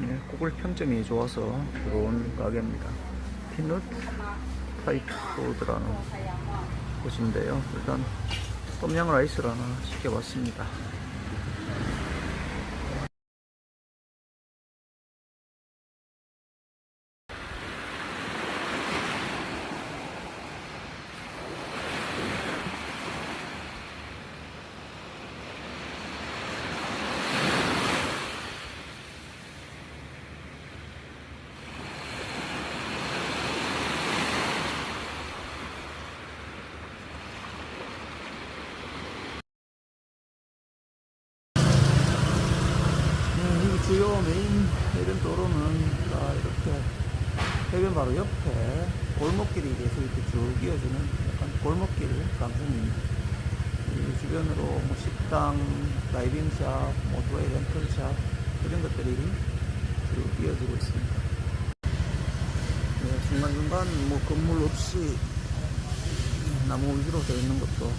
네, 구글 평점이 좋아서 들어온 가게입니다. 피넛 타이포드라는 곳인데요. 일단 똠양 라이스를 하나 시켜봤습니다. 음, 이 주요 메인 해변 도로는 다 이렇게 해변 바로 옆에 골목길이 계속 이렇게 쭉 이어지는 약간 골목길 감성입니다. 이 주변으로 뭐 식당, 다이빙샵, 모토웨이 렌털샵 이런 것들이 쭉 이어지고 있습니다. 네, 중간중간 뭐 건물 없이 나무 위주로 되어 있는 것도